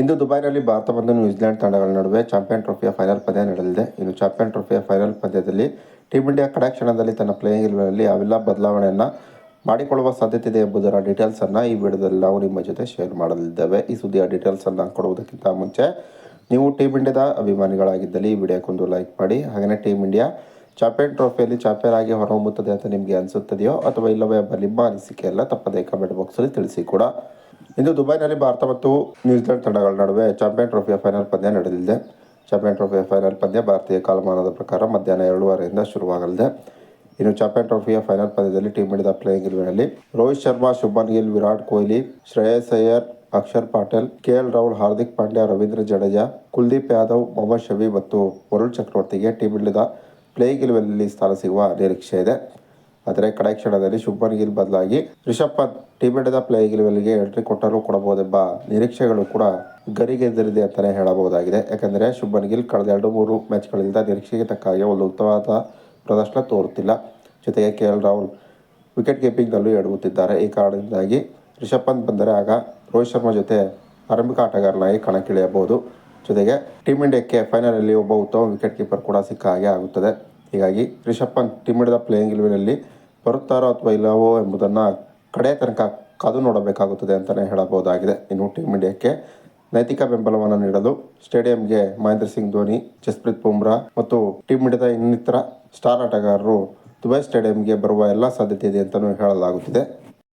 ಇಂದು ದುಬೈನಲ್ಲಿ ಭಾರತ ಮತ್ತು ನ್ಯೂಜಿಲೆಂಡ್ ತಂಡಗಳ ನಡುವೆ ಚಾಂಪಿಯನ್ ಟ್ರೋಫಿಯ ಫೈನಲ್ ಪಂದ್ಯ ನಡೆಯಲಿದೆ. ಇನ್ನು ಚಾಂಪಿಯನ್ ಟ್ರೋಫಿಯ ಫೈನಲ್ ಪಂದ್ಯದಲ್ಲಿ ಟೀಮ್ ಇಂಡಿಯಾ ಕಡೆ ಕ್ಷಣದಲ್ಲಿ ತನ್ನ ಪ್ಲೇಯಿಂಗ್ ಇಲೆವೆನಲ್ಲಿ ಅವೆಲ್ಲ ಬದಲಾವಣೆಯನ್ನು ಮಾಡಿಕೊಳ್ಳುವ ಸಾಧ್ಯತೆ ಇದೆ ಎಂಬುದರ ಡೀಟೇಲ್ಸನ್ನು ಈ ವಿಡಿಯೋದಲ್ಲಿ ನಾವು ನಿಮ್ಮ ಜೊತೆ ಶೇರ್ ಮಾಡಲಿದ್ದೇವೆ. ಈ ಸುದ್ದಿಯ ಡೀಟೇಲ್ಸನ್ನು ಕೊಡುವುದಕ್ಕಿಂತ ಮುಂಚೆ ನೀವು ಟೀಮ್ ಇಂಡಿಯಾದ ಅಭಿಮಾನಿಗಳಾಗಿದ್ದಲ್ಲಿ ಈ ವಿಡಿಯೋಕ್ಕೊಂದು ಲೈಕ್ ಮಾಡಿ. ಹಾಗೆಯೇ ಟೀಮ್ ಇಂಡಿಯಾ ಚಾಂಪಿಯನ್ ಟ್ರೋಫಿಯಲ್ಲಿ ಚಾಂಪಿಯನ್ ಆಗಿ ಹೊರಹೊಮ್ಮುತ್ತದೆ ಅಂತ ನಿಮಗೆ ಅನಿಸುತ್ತದೆಯೋ ಅಥವಾ ಇಲ್ಲವೇ ಎಂಬ ನಿಮ್ಮ ಅನಿಸಿಕೆಯಲ್ಲ ತಪ್ಪದೇ ಕಮೆಂಟ್ ಬಾಕ್ಸಲ್ಲಿ ತಿಳಿಸಿ ಕೂಡ. ಇಂದು ದುಬೈನಲ್ಲಿ ಭಾರತ ಮತ್ತು ನ್ಯೂಜಿಲೆಂಡ್ ತಂಡಗಳ ನಡುವೆ ಚಾಂಪಿಯನ್ ಟ್ರೋಫಿಯ ಫೈನಲ್ ಪಂದ್ಯ ನಡೆಯಲಿದೆ. ಚಾಂಪಿಯನ್ ಟ್ರೋಫಿಯ ಫೈನಲ್ ಪಂದ್ಯ ಭಾರತೀಯ ಕಾಲಮಾನದ ಪ್ರಕಾರ ಮಧ್ಯಾಹ್ನ ಎರಡೂವರೆಯಿಂದ ಶುರುವಾಗಲಿದೆ. ಇನ್ನು ಚಾಂಪಿಯನ್ ಟ್ರೋಫಿಯ ಫೈನಲ್ ಪಂದ್ಯದಲ್ಲಿ ಟೀಮ್ ಇಂಡಿಯಾದ ಪ್ಲೇಯಿಂಗ್ ಇಲೆವೆನಲ್ಲಿ ರೋಹಿತ್ ಶರ್ಮಾ, ಶುಭನ್ ಗಿಲ್, ವಿರಾಟ್ ಕೊಹ್ಲಿ, ಶ್ರೇಯಸ್ ಅಯ್ಯರ್, ಅಕ್ಷರ್ ಪಾಟೇಲ್, ಕೆ ಎಲ್ ರಾಹುಲ್, ಹಾರ್ದಿಕ್ ಪಾಂಡ್ಯ, ರವೀಂದ್ರ ಜಡೇಜಾ, ಕುಲ್ದೀಪ್ ಯಾದವ್, ಮೊಹಮ್ಮದ್ ಶಮಿ ಮತ್ತು ವರುಣ್ ಚಕ್ರವರ್ತಿಗೆ ಟೀಮ್ ಇಂಡಿಯಾದ ಪ್ಲೇಯಿಂಗ್ ಇಲೆವೆನ್ನಲ್ಲಿ ಸ್ಥಾನ ಸಿಗುವ ನಿರೀಕ್ಷೆ ಇದೆ ಆದರೆ ಕಡೆ ಕ್ಷಣದಲ್ಲಿ ಶುಭ್ಮನ್ ಗಿಲ್ ಬದಲಾಗಿ ರಿಷಬ್ ಪಂತ್ ಇಂಡಿಯಾದ ಪ್ಲೇಯಿಂಗ್ ಲೆವೆಲ್ಗೆ ಎಂಟ್ರಿ ಕೊಟ್ಟರೂ ಕೊಡಬಹುದೆಂಬ ನಿರೀಕ್ಷೆಗಳು ಕೂಡ ಗರಿಗೆದರಿದೆ ಅಂತಲೇ ಹೇಳಬಹುದಾಗಿದೆ. ಯಾಕಂದರೆ ಶುಭ್ಮನ್ ಗಿಲ್ ಕಳೆದ ಎರಡು ಮೂರು ಮ್ಯಾಚ್ಗಳಿಂದ ನಿರೀಕ್ಷೆಗೆ ತಕ್ಕ ಹಾಗೆ ಒಂದು ಉತ್ತಮವಾದ ಪ್ರದರ್ಶನ ತೋರುತ್ತಿಲ್ಲ. ಜೊತೆಗೆ ಕೆ ಎಲ್ ರಾಹುಲ್ ವಿಕೆಟ್ ಕೀಪಿಂಗ್ನಲ್ಲೂ ಎಡಗುತ್ತಿದ್ದಾರೆ. ಈ ಕಾರಣದಿಂದಾಗಿ ರಿಷಬ್ ಪಂತ್ ಬಂದರೆ ಆಗ ರೋಹಿತ್ ಶರ್ಮಾ ಜೊತೆ ಆರಂಭಿಕ ಆಟಗಾರನಾಗಿ ಕಣಕ್ಕಿಳಿಯಬಹುದು. ಜೊತೆಗೆ ಟೀಮ್ ಇಂಡಿಯಾಕ್ಕೆ ಫೈನಲಲ್ಲಿ ಒಬ್ಬ ಉತ್ತಮ ವಿಕೆಟ್ ಕೀಪರ್ ಕೂಡ ಸಿಕ್ಕ ಹಾಗೆ ಆಗುತ್ತದೆ. ಹೀಗಾಗಿ ರಿಷಬ್ ಪಂತ್ ಟೀಮ್ ಇಂಡಿಯಾದ ಪ್ಲೇಯಿಂಗ್ ಇಲೆವೆನಲ್ಲಿ ಬರುತ್ತಾರೋ ಅಥವಾ ಇಲ್ಲವೋ ಎಂಬುದನ್ನು ಕಡೆಯ ತನಕ ಕಾದು ನೋಡಬೇಕಾಗುತ್ತದೆ ಅಂತಲೇ ಹೇಳಬಹುದಾಗಿದೆ. ಇನ್ನು ಟೀಮ್ ಇಂಡಿಯಾಕ್ಕೆ ನೈತಿಕ ಬೆಂಬಲವನ್ನು ನೀಡಲು ಸ್ಟೇಡಿಯಂಗೆ ಮಹೇಂದ್ರ ಸಿಂಗ್ ಧೋನಿ, ಜಸ್ಪ್ರೀತ್ ಬುಮ್ರಾ ಮತ್ತು ಟೀಮ್ ಇಂಡಿಯಾದ ಇನ್ನಿತರ ಸ್ಟಾರ್ ಆಟಗಾರರು ದುಬೈ ಸ್ಟೇಡಿಯಂಗೆ ಬರುವ ಎಲ್ಲ ಸಾಧ್ಯತೆ ಇದೆ ಅಂತಲೂ ಹೇಳಲಾಗುತ್ತಿದೆ.